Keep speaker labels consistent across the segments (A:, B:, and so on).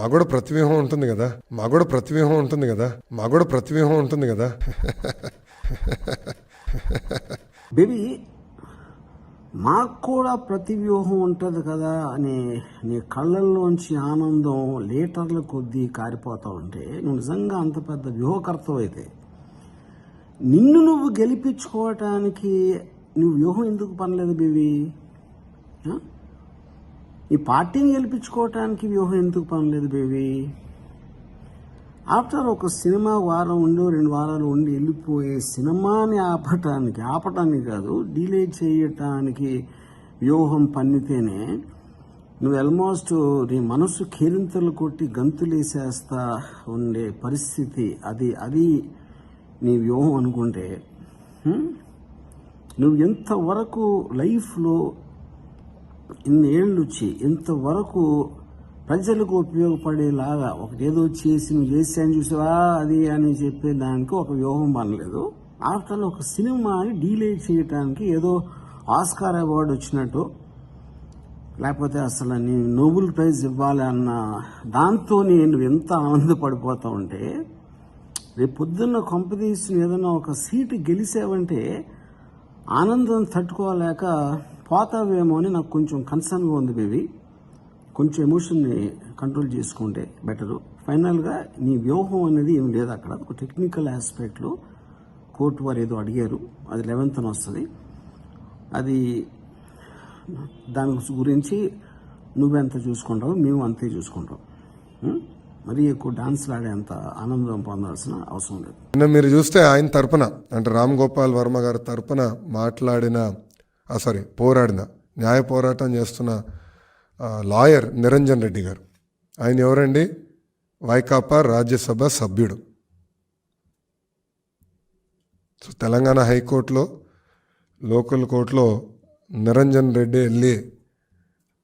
A: మా కూడా ప్రతిబింబం ఉంటుంది కదా. మా కూడా ప్రతిబింబం ఉంటుంది కదా. మా కూడా ప్రతిబింబం ఉంటుంది కదా.
B: బేబీ మాకు కూడా ప్రతి వ్యూహం ఉంటుంది కదా అని నీ కళ్ళల్లోంచి ఆనందం లీటర్ల కొద్దీ కారిపోతా ఉంటే నువ్వు నిజంగా అంత పెద్ద వ్యూహకర్తవైతే నిన్ను నువ్వు గెలిపించుకోవటానికి నువ్వు వ్యూహం ఎందుకు పనలేదు బేబీ? ఈ పార్టీని గెలిపించుకోవటానికి వ్యూహం ఎందుకు పనిలేదు బేబీ? ఆఫ్టర్ ఒక సినిమా వారం ఉండి రెండు వారాలు ఉండి వెళ్ళిపోయే సినిమాని ఆపటానికి ఆపటానికి కాదు డిలే చేయటానికి వ్యూహం పన్నితేనే నువ్వు ఆల్మోస్ట్ నీ మనసు కేరింతలు కొట్టి గంతులేసేస్తా ఉండే పరిస్థితి. అది అది నీ వ్యూహం అనుకుంటే నువ్వు ఎంతవరకు లైఫ్లో ఇన్ని ఏళ్ళు వచ్చి ఇంతవరకు ప్రజలకు ఉపయోగపడేలాగా ఒకటేదో చేసి నువ్వు చేశాను చూసావా అది అని చెప్పే దానికి ఒక వ్యూహం పనలేదు ఆఫ్టర్ ఒక సినిమాని డీలే చేయటానికి ఏదో ఆస్కార్ అవార్డు వచ్చినట్టు. లేకపోతే అసలు నీ నోబెల్ ప్రైజ్ ఇవ్వాలి అన్న దాంతో నేను ఎంత ఆనందపడిపోతా ఉంటే రేపు పొద్దున్న కంపెనీస్ ఏదైనా ఒక సీటు గెలిచావంటే ఆనందం తట్టుకోలేక పోతావేమో అని నాకు కొంచెం కన్సర్న్గా ఉంది బేబీ. కొంచెం ఎమోషన్ని కంట్రోల్ చేసుకుంటే బెటరు ఫైనల్గా నీ వ్యూహం అనేది ఏం లేదు అక్కడ. ఒక టెక్నికల్ ఆస్పెక్ట్లో కోర్టు వారు ఏదో అడిగారు. అది లెవెన్త్న వస్తుంది. అది దాని గురించి నువ్వెంత చూసుకుంటావు మేము అంతే చూసుకుంటాం. మరి మరీ ఎక్కువ డాన్స్లు ఆడేంత ఆనందం పొందాల్సిన అవసరం లేదు.
A: నిన్న మీరు చూస్తే ఆయన తరపున అంటే రామ్ గోపాల్ వర్మ గారి తరపున మాట్లాడిన సారీ పోరాడిన న్యాయ పోరాటం చేస్తున్న లాయర్ నిరంజన్ రెడ్డి గారు. ఆయన ఎవరండి? వైకాపా రాజ్యసభ సభ్యుడు. సో తెలంగాణ హైకోర్టులో లోకల్ కోర్టులో నిరంజన్ రెడ్డి వెళ్ళి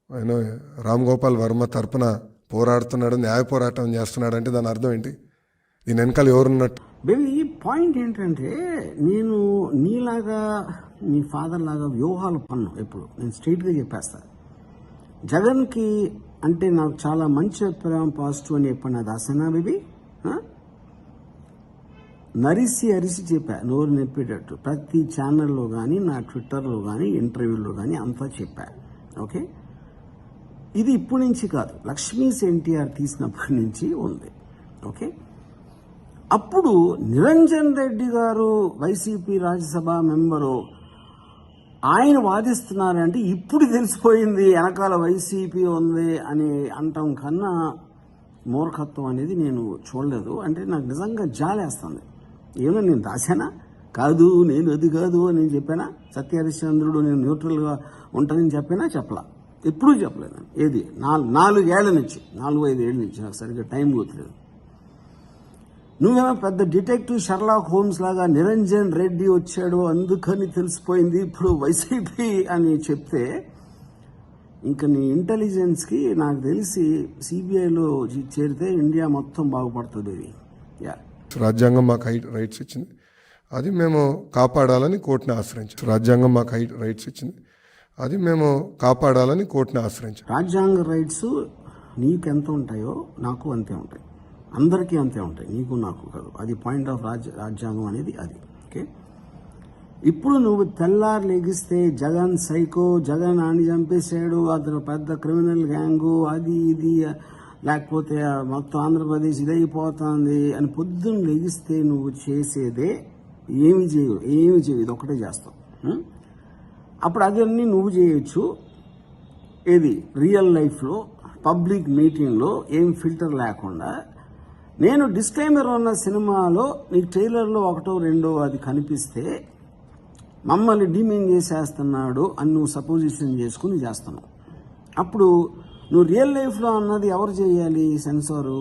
A: ఆయన రామ్ గోపాల్ వర్మ తరపున పోరాడుతున్నాడు న్యాయ పోరాటం చేస్తున్నాడు అంటే దాని అర్థం ఏంటి? దీని వెనకాల ఎవరున్నట్టు?
B: బేబీ పాయింట్ ఏంటంటే నేను నీలాగా నీ ఫాదర్ లాగా వ్యూహాలు పన్ను ఎప్పుడు. నేను స్ట్రీట్గా చెప్పేస్తా. జగన్కి అంటే నాకు చాలా మంచి అభిప్రాయం పాజిటివ్ అని చెప్పిన దాసేనా బేబీ నరిసి అరిసి చెప్పా నోరు నెప్పేటట్టు. ప్రతి ఛానల్లో కానీ నా ట్విట్టర్లో కానీ ఇంటర్వ్యూలో కానీ అంతా చెప్పా. ఓకే? ఇది ఇప్పటి నుంచి కాదు. లక్ష్మీస్ ఎన్టీఆర్ తీసినప్పటి నుంచి ఉంది. ఓకే? అప్పుడు నిరంజన్ రెడ్డి గారు వైసీపీ రాజ్యసభ మెంబరు ఆయన వాదిస్తున్నారంటే ఇప్పుడు తెలిసిపోయింది వెనకాల వైసీపీ ఉంది అని అంటాం కన్నా మూర్ఖత్వం అనేది నేను చూడలేదు. అంటే నాకు నిజంగా జాలేస్తుంది. ఏమో నేను దాశానా కాదు నేను అది కాదు అని నేను చెప్పానా? సత్యహరిశ్చంద్రుడు నేను న్యూట్రల్గా ఉంటానని చెప్పినా? చెప్పలా. ఎప్పుడూ చెప్పలేదు. నేను. ఏది? నాలుగు నాలుగేళ్ళ నుంచి నాలుగు ఐదు ఏళ్ళ నుంచి నాకు సరిగ్గా టైం గుర్తులేదు. నువ్వేమో పెద్ద డిటెక్టివ్ షర్లాక్ హోమ్స్ లాగా నిరంజన్ రెడ్డి వచ్చాడు అందుకని తెలిసిపోయింది ఇప్పుడు వైసీపీ అని చెప్తే ఇంకా నీ ఇంటెలిజెన్స్కి నాకు తెలిసి సిబిఐలో చేరితే ఇండియా మొత్తం బాగుపడుతుంది. ఇది యా.
A: రాజ్యాంగం మాకు రైట్స్ ఇచ్చింది. అది మేము కాపాడాలని కోర్టుని ఆశ్రయించాం. రాజ్యాంగం మాకు రైట్స్ ఇచ్చింది. అది మేము కాపాడాలని కోర్టుని ఆశ్రయించాం.
B: రాజ్యాంగ రైట్స్ నీకు ఎంత ఉంటాయో నాకు అంతే ఉంటాయి. అందరికీ అంతే ఉంటాయి. నీకు నాకు కాదు. అది పాయింట్ ఆఫ్ రాజ్య రాజ్యాంగం అనేది అది. ఓకే? ఇప్పుడు నువ్వు తెల్లారు లెగిస్తే జగన్ సైకో జగన్ అని చంపేశాడు అతను పెద్ద క్రిమినల్ గ్యాంగు అది ఇది లేకపోతే మొత్తం ఆంధ్రప్రదేశ్ ఇదైపోతుంది అని పొద్దున్న లెగిస్తే నువ్వు చేసేదే ఏమి చేయవు. ఏమి చేయవు. ఇది ఒకటే చేస్తావు అప్పుడు అదన్నీ నువ్వు చేయొచ్చు. ఏది? రియల్ లైఫ్లో పబ్లిక్ మీటింగ్లో ఏం ఫిల్టర్ లేకుండా నేను డిస్క్లైమర్ ఉన్న సినిమాలో నీ ట్రైలర్లో ఒకటో రెండో అది కనిపిస్తే మమ్మల్ని డిమీన్ చేసేస్తున్నాడు అని నువ్వు సపోజిషన్ చేసుకుని చేస్తున్నావు. అప్పుడు నువ్వు రియల్ లైఫ్లో అన్నది ఎవరు చేయాలి సెన్సారు?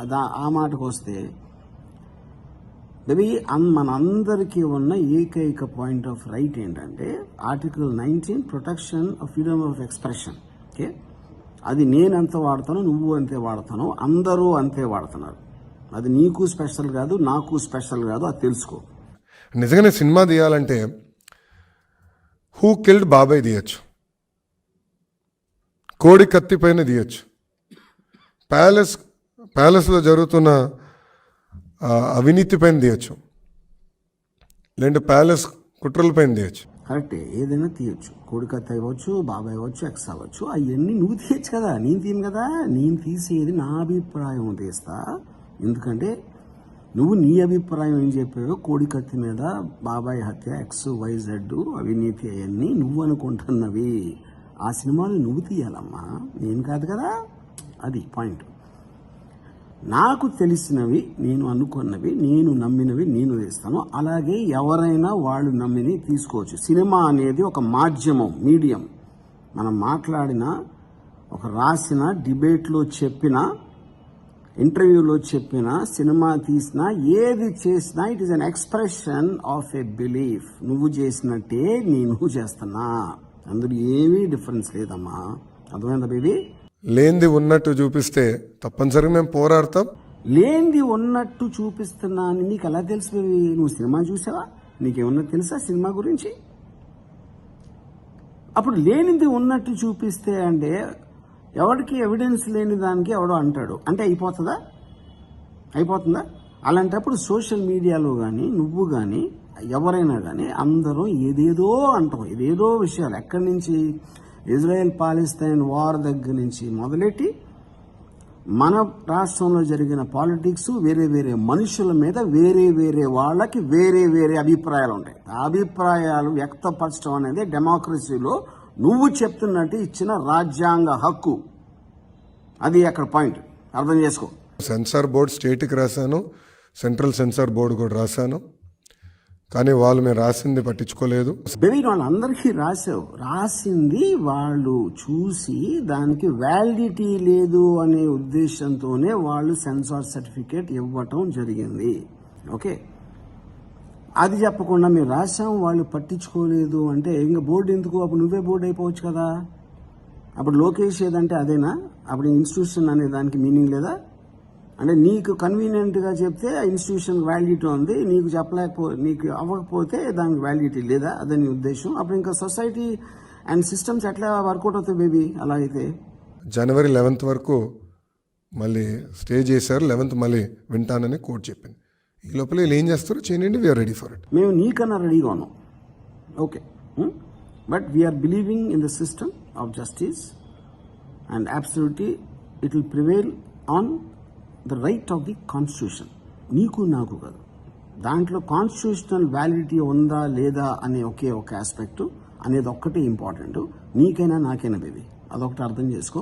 B: అదా ఆ మాటకు వస్తే బేబీ అన్ మనందరికీ ఉన్న ఏకైక పాయింట్ ఆఫ్ రైట్ ఏంటంటే article nineteen protection of freedom of expression okay అది నేను ఎంత వాడతానో నువ్వు అంతే వాడతాను అందరూ అంతే వాడుతున్నారు. అది నీకు స్పెషల్ కాదు నాకు స్పెషల్ కాదు అది తెలుసుకో.
A: నిజంగానే సినిమా తీయాలంటే హూ కిల్డ్ బాబాయ్ తీయచ్చు. కోడి కత్తి పైన తీయచ్చు. ప్యాలెస్ ప్యాలెస్లో జరుగుతున్న అవినీతి పైన తీయచ్చు. లేదంటే ప్యాలెస్ కుట్రల పైన తీయచ్చు.
B: కరెక్టే ఏదైనా తీయొచ్చు. కోడికత్త అవ్వచ్చు బాబాయ్ అవ్వచ్చు ఎక్స్ అవ్వచ్చు అవన్నీ నువ్వు తీయచ్చు కదా నేను తీయను కదా నేను తీసేది నా అభిప్రాయం తీస్తా. ఎందుకంటే నువ్వు నీ అభిప్రాయం ఏం చెప్పావో కోడికత్తి మీద బాబాయ్ హత్య ఎక్స్ వైజెడ్ అవినీతి అవన్నీ నువ్వు అనుకుంటున్నవి. ఆ సినిమాలు నువ్వు తీయాలమ్మా. నేను కాదు కదా. అది పాయింట్. నాకు తెలిసినవి నేను అనుకున్నవి నేను నమ్మినవి నేను ఇస్తాను అలాగే ఎవరైనా వాళ్ళు నమ్మిని తీసుకోవచ్చు. సినిమా అనేది ఒక మాధ్యమం మీడియం. మనం మాట్లాడిన ఒక రాసిన డిబేట్లో చెప్పిన ఇంటర్వ్యూలో చెప్పిన సినిమా తీసిన ఏది చేసినా it is an expression of a belief నువ్వు చేసినట్టే నేను చేస్తున్నా. అందులో ఏమీ డిఫరెన్స్ లేదమ్మా. అర్థమైందా బేబీ
A: లేనిది ఉన్నట్టు చూపిస్తే తప్పనిసరిగా మేము పోరాడతాం.
B: లేనిది ఉన్నట్టు చూపిస్తున్నా అని నీకు ఎలా తెలుసు? నువ్వు సినిమా చూసావా? నీకేమన్నా తెలుసా సినిమా గురించి? అప్పుడు లేనిది ఉన్నట్టు చూపిస్తే అంటే ఎవరికి ఎవిడెన్స్ లేని దానికి ఎవడో అంటాడు. అంటే అయిపోతుందా? అయిపోతుందా? అలాంటప్పుడు సోషల్ మీడియాలో కానీ నువ్వు కానీ ఎవరైనా కానీ అందరూ ఏదేదో అంటాం ఏదేదో విషయాలు. ఎక్కడి నుంచి ఇజ్రాయెల్ పాలిస్తైన్ వార్ దగ్గర నుంచి మొదలెట్టి మన రాష్ట్రంలో జరిగిన పాలిటిక్స్ వేరే వేరే మనుషుల మీద వేరే వేరే వాళ్ళకి వేరే వేరే అభిప్రాయాలు ఉంటాయి. ఆ అభిప్రాయాలు వ్యక్తపరచడం అనేది డెమోక్రసీలో నువ్వు చెప్తున్నట్టు ఇచ్చిన రాజ్యాంగ హక్కు. అది అక్కడ పాయింట్ అర్థం చేసుకో.
A: సెన్సార్ బోర్డు స్టేట్కి రాశాను. సెంట్రల్ సెన్సార్ బోర్డు కూడా రాశాను. కానీ వాళ్ళు మేము రాసింది పట్టించుకోలేదు.
B: బేబీ వాళ్ళందరికీ రాసావు. రాసింది వాళ్ళు చూసి దానికి వ్యాలిడిటీ లేదు అనే ఉద్దేశంతోనే వాళ్ళు సెన్సార్ సర్టిఫికేట్ ఇవ్వటం జరిగింది. ఓకే? అది చెప్పకుండా మేము రాసాం వాళ్ళు పట్టించుకోలేదు అంటే ఇంకా బోర్డు ఎందుకు? అప్పుడు నువ్వే బోర్డు అయిపోవచ్చు కదా. అప్పుడు లోకేష్ ఏదంటే అదేనా? అప్పుడు ఇన్స్టిట్యూషన్ అనే దానికి మీనింగ్ లేదా? అంటే నీకు కన్వీనియంట్గా చెప్తే ఆ ఇన్స్టిట్యూషన్ వ్యాలిడిటీ ఉంది నీకు చెప్పలేకపో నీకు అవ్వకపోతే దానికి వ్యాలిడిటీ లేదా? అదే నీ ఉద్దేశం. అప్పుడు ఇంకా సొసైటీ అండ్ సిస్టమ్స్ ఎట్లా వర్కౌట్ అవుతాయి బేబీ అలా అయితే.
A: జనవరి లెవెన్త్ వరకు మళ్ళీ స్టే చేశారు లెవెన్త్ మళ్ళీ వింటానని కోర్టు చెప్పింది. ఈ లోపల వీళ్ళు ఏం చేస్తారో? చేయండి వీఆర్ రెడీ ఫర్ ఇట్
B: మేము నీకన్నా రెడీగా ఉన్నాం. Okay but we are believing in the system of justice and absolutely it will prevail on the right of the constitution నీకు నాకు కాదు. దాంట్లో కాన్స్టిట్యూషనల్ వ్యాలిడిటీ ఉందా లేదా అనే ఒకే ఒక ఆస్పెక్టు అనేది ఒక్కటే ఇంపార్టెంట్ నీకైనా నాకైనా బేబీ అదొకటి అర్థం చేసుకో.